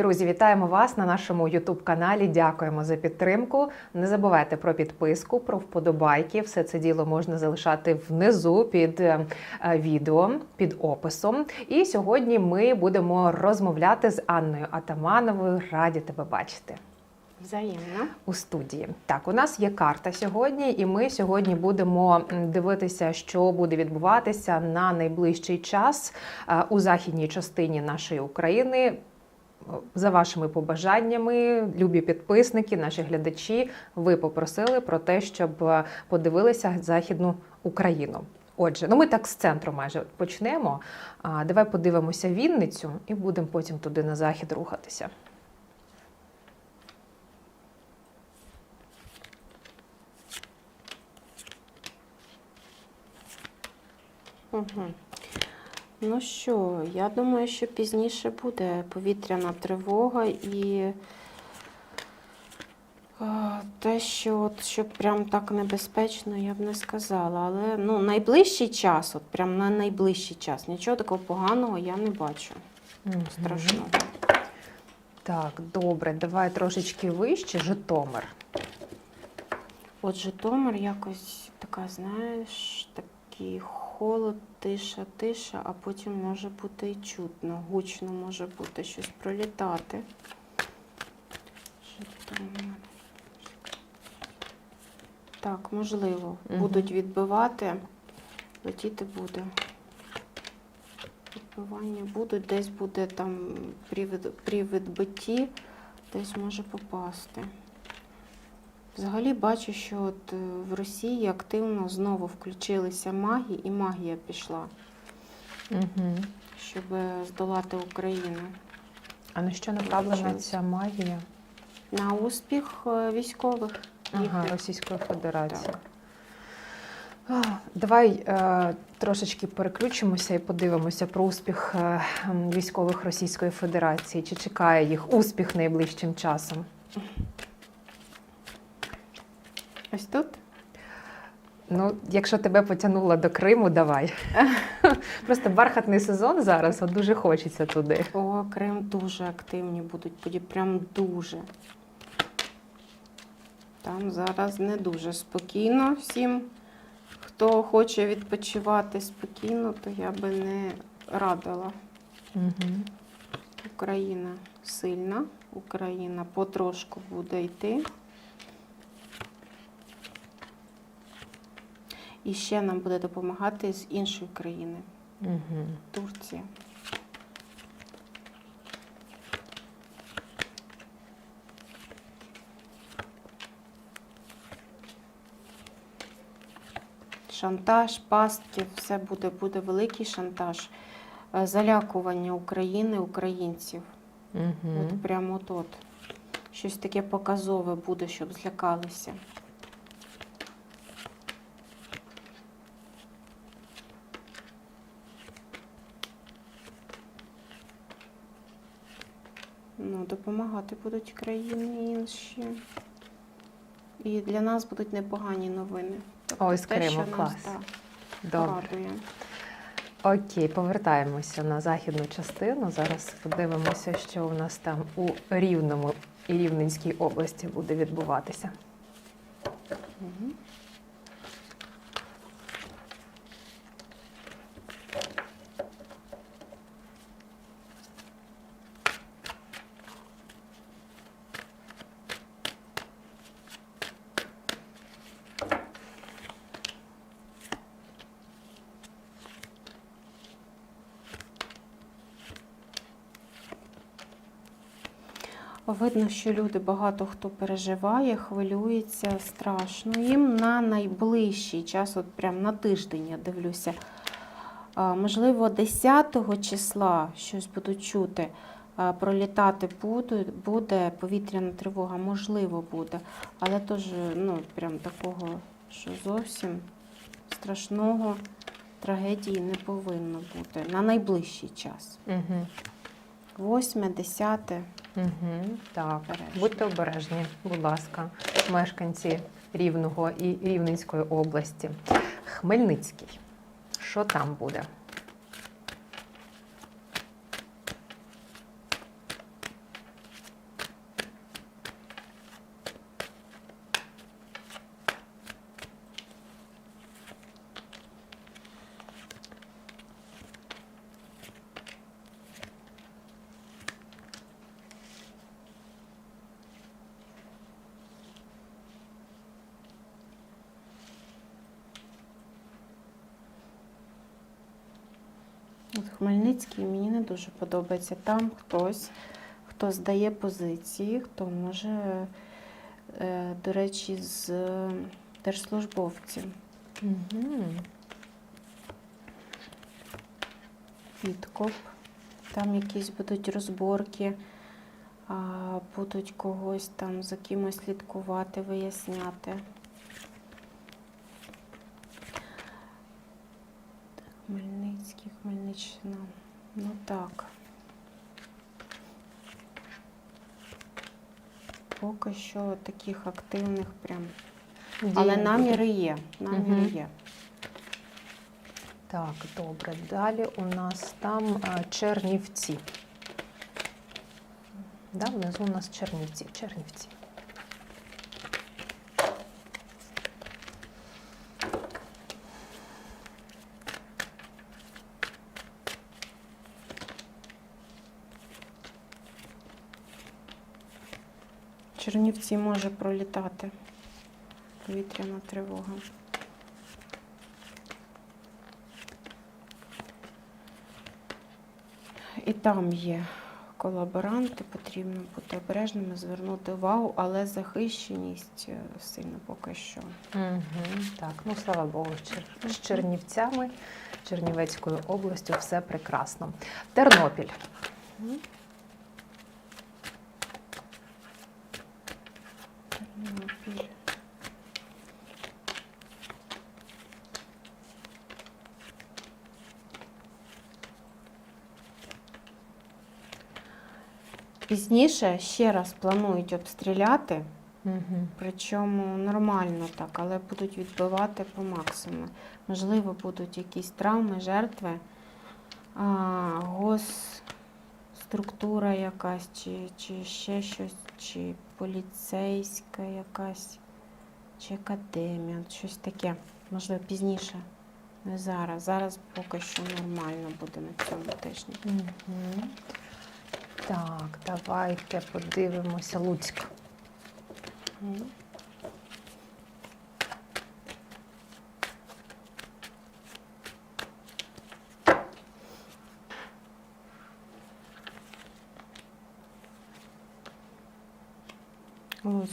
Друзі, вітаємо вас на нашому youtube каналі Дякуємо за підтримку. Не забувайте про підписку, про вподобайки. Все це діло можна залишати внизу під е, е, відео, під описом. І сьогодні ми будемо розмовляти з Анною Атамановою. Раді тебе бачити. Взаємно. у студії. Так, у нас є карта сьогодні, і ми сьогодні будемо дивитися, що буде відбуватися на найближчий час е, у західній частині нашої України. За вашими побажаннями, любі підписники, наші глядачі, ви попросили про те, щоб е, подивилися Західну Україну. Отже, ну ми так з центру майже почнемо. А, Давай подивимося Вінницю і будемо потім туди на захід рухатися. Угу. Ну що, я думаю, що пізніше буде повітряна тривога і е, те, що от, щоб прям так небезпечно, я б не сказала. Але ну, найближчий час, от прям на найближчий час, нічого такого поганого я не бачу. Мгм. Страшного. Так, добре, давай трошечки вище. Житомир. От Житомир якось така, знаєш, такий холод, тиша, тиша, а потім може бути і чутно, гучно може бути щось пролітати. Так, можливо, Мгм. будуть відбивати, летіти буде. Відбивання будуть, десь буде там при відбитті, десь може попасти. Взагалі бачу, що от е, в Росії активно знову включилися маги, і магія пішла, Угу. щоб е, здолати Україну. А на що направлена ця магія? На успіх е, військових. Ага. Російської Федерації. Так. Давай е, трошечки переключимося і подивимося про успіх е, військових Російської Федерації. Чи чекає їх успіх найближчим часом? Ось тут. Ну, якщо тебе потягнуло до Криму, давай. Просто бархатний сезон зараз, от дуже хочеться туди. О, Крим дуже активні будуть, буде прям дуже. Там зараз не дуже спокійно всім. Хто хоче відпочивати спокійно, то я би не радила. Угу. Україна сильна, Україна потрошку буде йти. І ще нам буде допомагати з іншої країни Угу. Турція. Шантаж, пастки, все буде, буде великий шантаж. Е, Залякування України, українців. Угу. От прямо от, от. Щось таке показове буде, щоб злякалися. Ну, допомагати будуть країни інші. І для нас будуть непогані новини. Тобто Ой, з те, Криму, що нас, клас. Добре. радує. Окей, повертаємося на західну частину. Зараз подивимося, що у нас там у Рівному і Рівненській області буде відбуватися. Мгм. Видно, що люди багато хто переживає, хвилюється, страшно. Їм на найближчий час, от прям на тиждень я дивлюся. Можливо, 10 числа щось будуть чути, пролітати буде, буде повітряна тривога, можливо, буде. Але теж ну, прям такого, що зовсім страшного трагедії не повинно бути на найближчий час. Угу. 8, 10. Угу. Так, Бережні. будьте обережні, будь ласка, мешканці Рівного і Рівненської області. Хмельницький. Що там буде? От Хмельницький мені не дуже подобається. Там хтось, хто здає позиції, хто може, е, до речі, з держслужбовців. Угу. Підкоп. Там якісь будуть розборки, будуть когось там за кимось слідкувати, виясняти. Хмельницький, Хмельниччина. Ну так. Поки що таких активних прям. Але наміри є. Наміри Мгм. є. Так, добре. Далі у нас там а, Чернівці. Да, внизу у нас Чернівці. Чернівці. Чернівці може пролітати. Повітряна тривога. І там є колаборанти, потрібно бути обережними, звернути увагу, але захищеність е, сильно поки що. Угу. Так, ну слава Богу, з Чер- з Чернівцями, Чернівецькою областю все прекрасно. Тернопіль. Тернопіль. Пізніше ще раз планують обстріляти, Угу. причому нормально так, але будуть відбивати по максимуму. Можливо, будуть якісь травми, жертви, а, госструктура якась, чи, чи ще щось, чи поліцейська якась, чи академія, щось таке. Можливо, пізніше. Не зараз. Зараз поки що нормально буде на цьому тижні. Угу. Так, давайте подивимося Луцьк.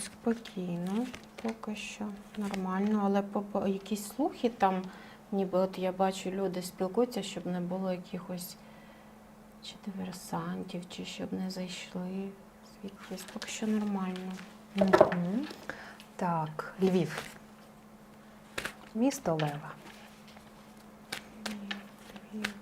Спокійно, поки що нормально, але якісь слухи там, ніби от я бачу, люди спілкуються, щоб не було якихось чи диверсантів, чи щоб не зайшли звідкись. Поки що нормально. Угу. Так, Львів. Місто Лева. Львів.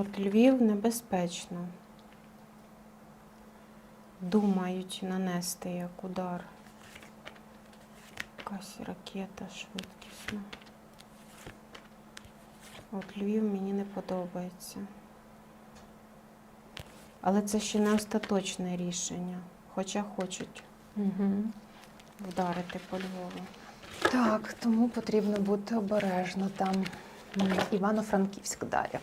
От Львів небезпечно. Думають нанести як удар. Якась ракета швидкісна. От Львів мені не подобається. Але це ще не остаточне рішення, хоча хочуть Угу. вдарити по Львову. Так, тому потрібно бути обережно там. Івано-Франківськ далі.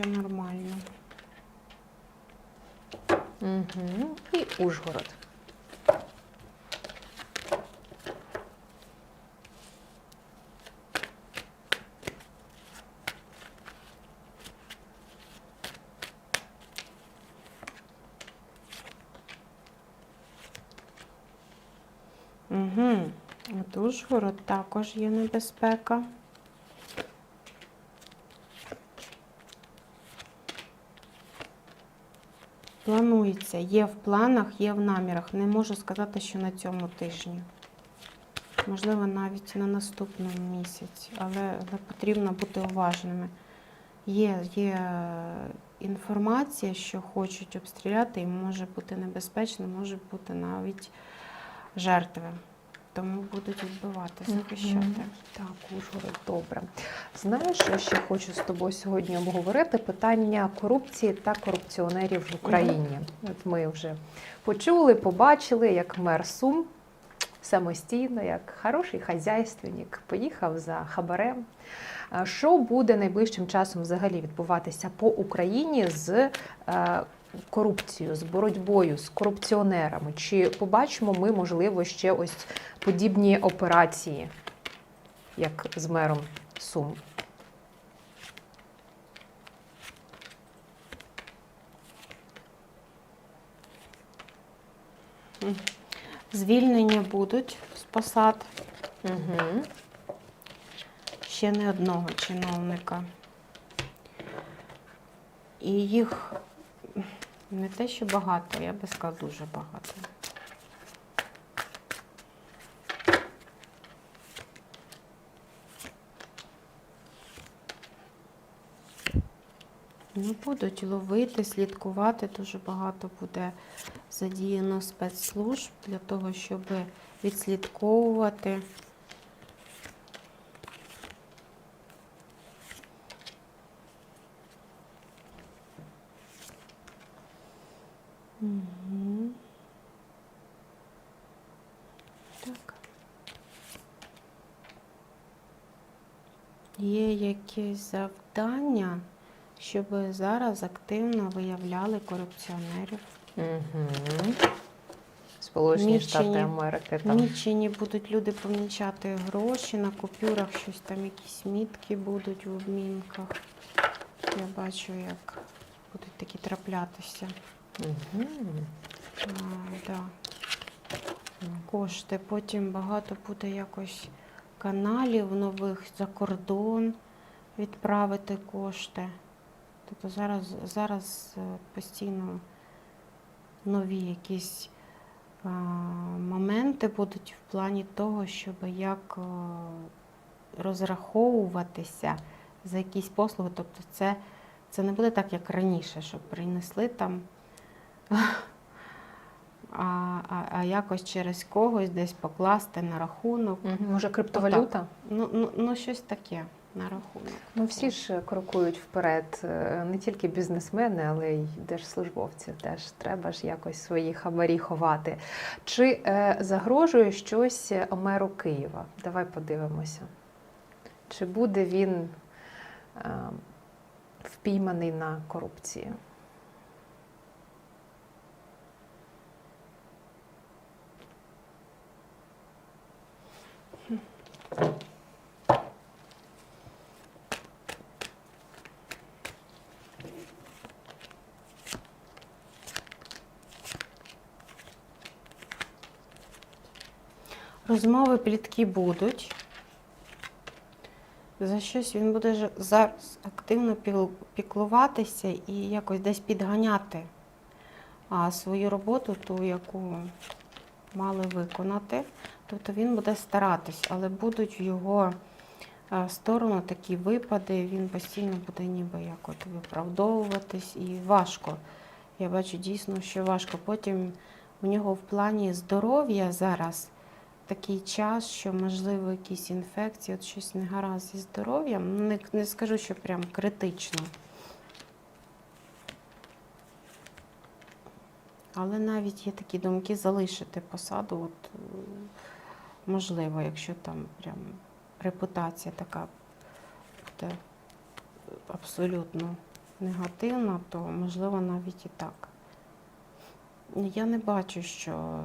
Що нормально. Угу. І Ужгород. Угу. От Ужгород також є небезпека. Планується, є в планах, є в намірах. Не можу сказати, що на цьому тижні. Можливо, навіть на наступному місяці, але, але потрібно бути уважними. Є, є інформація, що хочуть обстріляти, і може бути небезпечно, може бути навіть жертви. Тому будуть відбивати, захищати. Так, Ужгород, добре. Знаєш, що ще хочу з тобою сьогодні обговорити? Питання корупції та корупціонерів в Україні. От ми вже почули, побачили, як мер Сум самостійно, як хороший хазяйственник, поїхав за хабарем. Що буде найближчим часом взагалі відбуватися по Україні з е, корупцією, з боротьбою з корупціонерами? Чи побачимо ми, можливо, ще ось подібні операції, як з мером Сум? Звільнення будуть з посад Угу. ще не одного чиновника. І їх не те, що багато, я би сказала, дуже багато. Ну, будуть ловити, слідкувати. Дуже багато буде задіяно спецслужб для того, щоб відслідковувати. Мгм. Так. Є якісь завдання, щоб зараз активно виявляли корупціонерів. Угу. Сполучені Штати Америки там. Мічені будуть люди помічати гроші на купюрах, щось там, якісь мітки будуть в обмінках. Я бачу, як будуть такі траплятися. Угу. А, да. Кошти. Потім багато буде якось каналів нових за кордон відправити кошти. Тобто зараз, зараз е, постійно нові якісь а, моменти будуть в плані того, щоб як е, розраховуватися за якісь послуги. Тобто це, це не буде так, як раніше, щоб принесли там а, а, а якось через когось десь покласти на рахунок. Може, криптовалюта? Ну, ну, ну щось таке на рахунок. Ну, всі ж крокують вперед, е, не тільки бізнесмени, але й держслужбовці. Теж треба ж якось свої хабарі ховати. Чи е, загрожує щось меру Києва? Давай подивимося. Чи буде він е, впійманий на корупції? Розмови, плітки будуть. За щось він буде зараз активно піклуватися і якось десь підганяти свою роботу, ту, яку мали виконати. Тобто він буде старатись, але будуть в його сторону такі випади, він постійно буде ніби як от виправдовуватись і важко. Я бачу дійсно, що важко. Потім у нього в плані здоров'я зараз такий час, що можливо якісь інфекції, от щось не гаразд зі здоров'ям. Ну, Не, не скажу, що прям критично. Але навіть є такі думки залишити посаду, от, можливо, якщо там прям репутація така буде абсолютно негативна, то можливо навіть і так. Я не бачу, що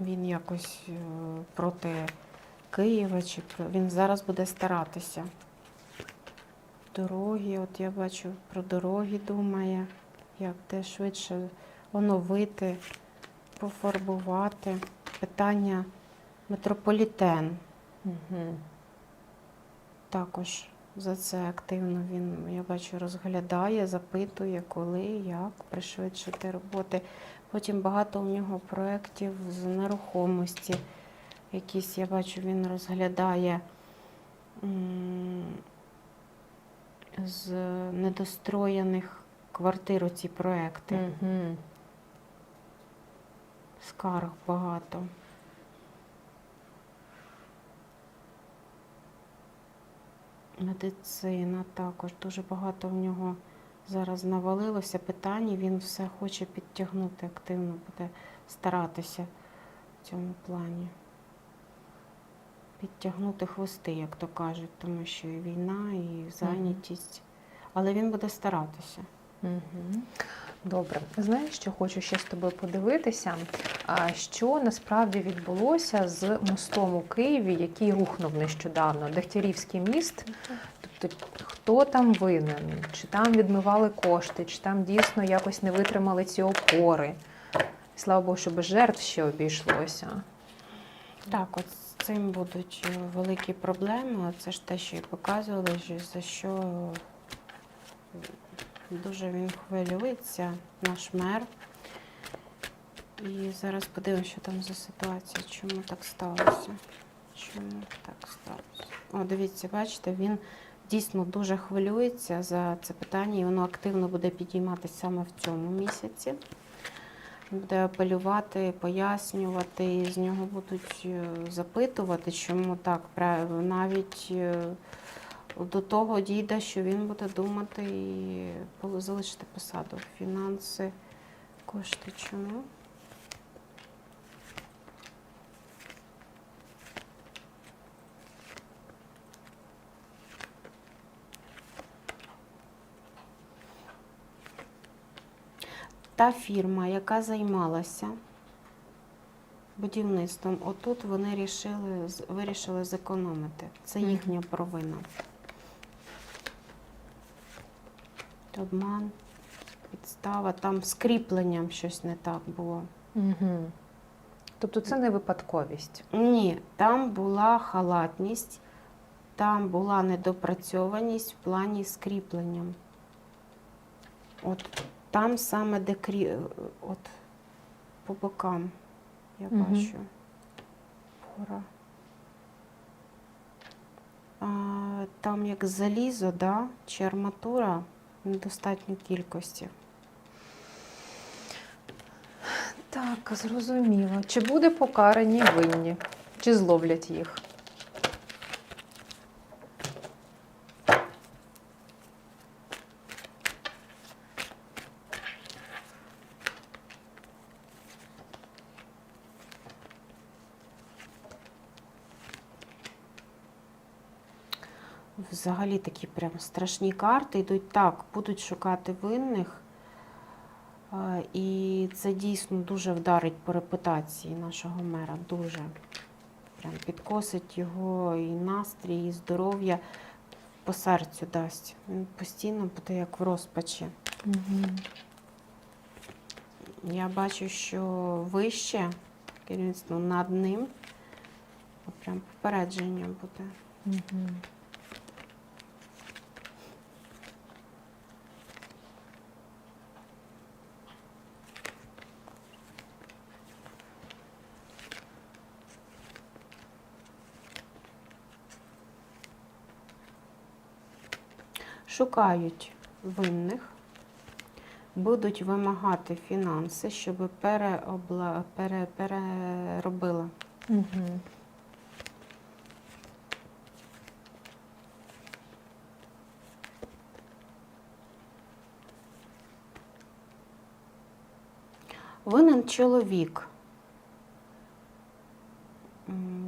він якось е, проти Києва, чи він зараз буде старатися. Дороги, от я бачу про дороги думає, як де швидше оновити, пофарбувати. Питання метрополітен. Угу. Також за це активно він, я бачу, розглядає, запитує, коли, як пришвидшити роботи. Потім багато у нього проєктів з нерухомості. Якісь, я бачу, він розглядає з недостроєних квартир ці проекти. Угу. скарг багато. Медицина також дуже багато в нього зараз навалилося питань, і він все хоче підтягнути активно, буде старатися в цьому плані. Підтягнути хвости, як то кажуть, тому що і війна, і зайнятість. Але він буде старатися. Угу. Добре, знаєш, що хочу ще з тобою подивитися, що насправді відбулося з мостом у Києві, який рухнув нещодавно, Дегтярівський міст. Тобто, хто там винен? Чи там відмивали кошти, чи там дійсно якось не витримали ці опори? Слава Богу, що без жертв ще обійшлося. Так, от з цим будуть е, великі проблеми. Це ж те, що і показували, що за що е, дуже він хвилюється, наш мер. І зараз подивимося, що там за ситуація, чому так сталося. Чому так сталося? О, дивіться, бачите, він дійсно дуже хвилюється за це питання, і воно активно буде підійматися саме в цьому місяці буде апелювати, пояснювати, і з нього будуть е, запитувати, чому так. Навіть е, до того дійде, що він буде думати і залишити посаду. Фінанси, кошти чому? Та фірма, яка займалася будівництвом, отут вони рішили, вирішили зекономити. Це їхня провина. Обман, підстава, там з кріпленням щось не так було. Угу. Тобто це не випадковість. Ні, там була халатність, там була недопрацьованість в плані з кріпленням. От там саме де крі... от по бокам я Мгм. бачу. Пора. А, там як залізо, да, чи арматура в недостатньої кількості. Так, зрозуміло. Чи буде покарані винні? Чи зловлять їх? Взагалі такі прям страшні карти йдуть так, будуть шукати винних. Е, І це дійсно дуже вдарить по репутації нашого мера. Дуже. Прям підкосить його і настрій, і здоров'я по серцю дасть. Він постійно буде як в розпачі. Угу. Я бачу, що вище керівництво над ним. Прям попередження буде. Угу. Шукають винних, будуть вимагати фінанси, щоб переобла... пере... переробила. Угу. Винен чоловік.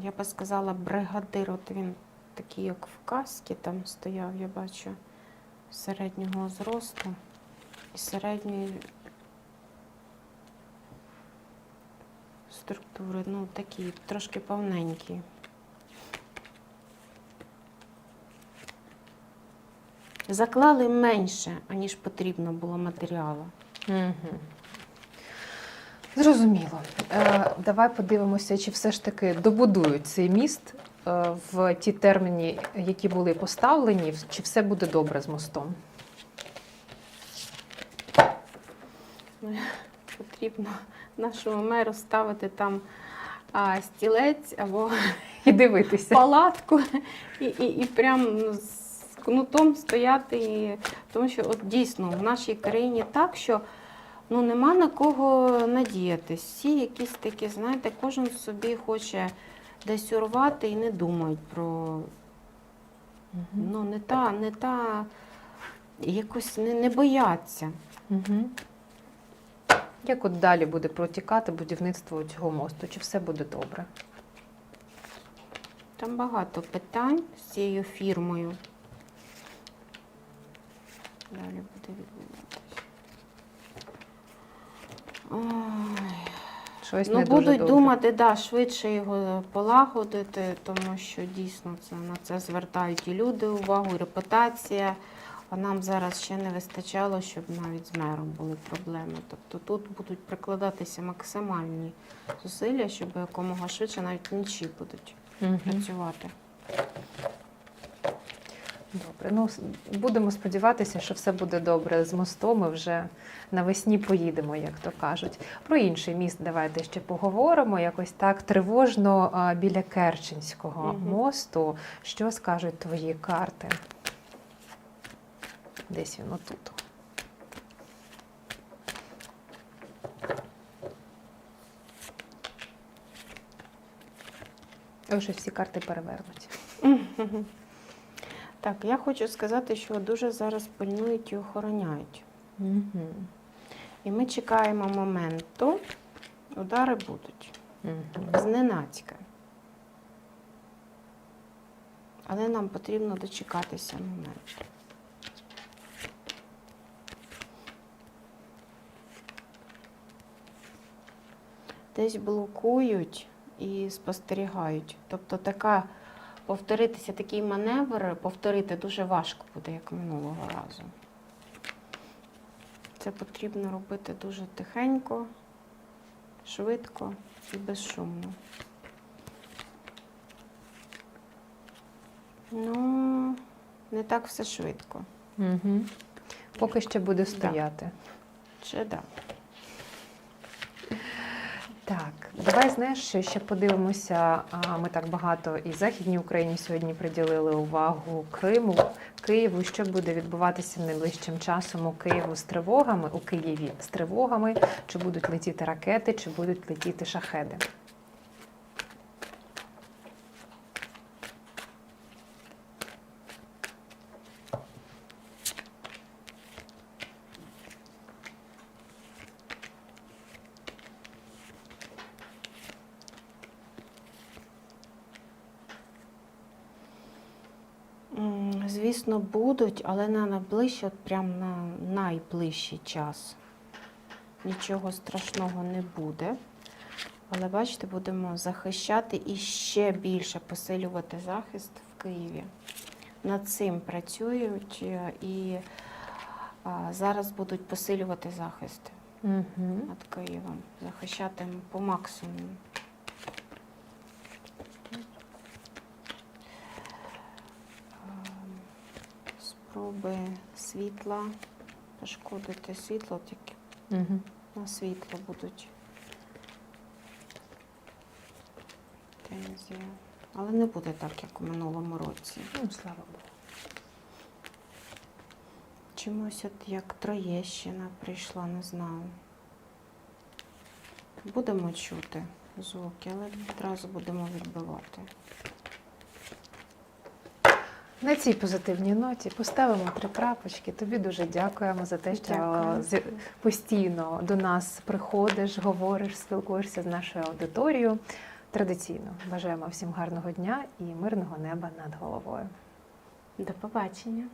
Я би сказала, бригадир, от він такий, як в каскі там стояв, я бачу, середнього зросту і середньої структури, ну такий, трошки повненький. Заклали менше, аніж потрібно було матеріалу. Зрозуміло. Е, давай подивимося, чи все ж таки добудують цей міст в ті терміни, які були поставлені, чи все буде добре з мостом. Потрібно нашому меру ставити там а, стілець або І дивитися. палатку і, і, і прям з кнутом стояти. І, тому що от дійсно в нашій країні так, що ну нема на кого надіятись. Всі якісь такі, знаєте, кожен собі хоче десь урвати і не думають про ну не та, не та, якось не, не бояться. Угу. Як от далі буде протікати будівництво цього мосту? Чи все буде добре? Там багато питань з цією фірмою. Далі буде відбуватися. Щось Ну, не дуже будуть добре. думати, да, швидше його полагодити, тому що дійсно це, на це звертають і люди увагу, і репутація. А нам зараз ще не вистачало, щоб навіть з мером були проблеми. Тобто тут будуть прикладатися максимальні зусилля, щоб якомога швидше навіть вночі будуть Мгм. працювати. Добре. Ну, будемо сподіватися, що все буде добре з мостом. Ми вже навесні поїдемо, як то кажуть. Про інший міст давайте ще поговоримо. Якось так тривожно біля Керченського Мгм. мосту. Що скажуть твої карти? Десь він отут. Ой, що всі карти перевернуті. Так, я хочу сказати, що дуже зараз пильнують і охороняють. Угу. І ми чекаємо моменту, удари будуть. Угу. зненацька. Але нам потрібно дочекатися моменту. Десь блокують і спостерігають. Тобто така повторитися такий маневр, повторити дуже важко буде, як минулого разу. Це потрібно робити дуже тихенько, швидко і безшумно. Ну, не так все швидко. Угу. Поки ще буде стояти. Чи да? Так, давай знаєш, що ще подивимося. Ми так багато і Західній Україні сьогодні приділили увагу Криму, Києву. Що буде відбуватися найближчим часом у Києву з тривогами, у Києві з тривогами? Чи будуть летіти ракети, чи будуть летіти шахеди? Звісно, будуть, але на найближче, от прям на найближчий час. Нічого страшного не буде. Але бачите, будемо захищати і ще більше посилювати захист в Києві. Над цим працюють е, і а, зараз будуть посилювати захист Угу. над Києвом, захищати по максимуму. Спроби світла, пошкодити світло, тільки Угу. на світло будуть. Тензія. Але не буде так, як у минулому році. Ну, слава Богу. Чомусь от як Троєщина прийшла, не знаю. Будемо чути звуки, але відразу будемо відбивати. На цій позитивній ноті поставимо три крапочки. Тобі дуже дякуємо за те, що Дякую. постійно до нас приходиш, говориш, спілкуєшся з нашою аудиторією. Традиційно бажаємо всім гарного дня і мирного неба над головою. До побачення.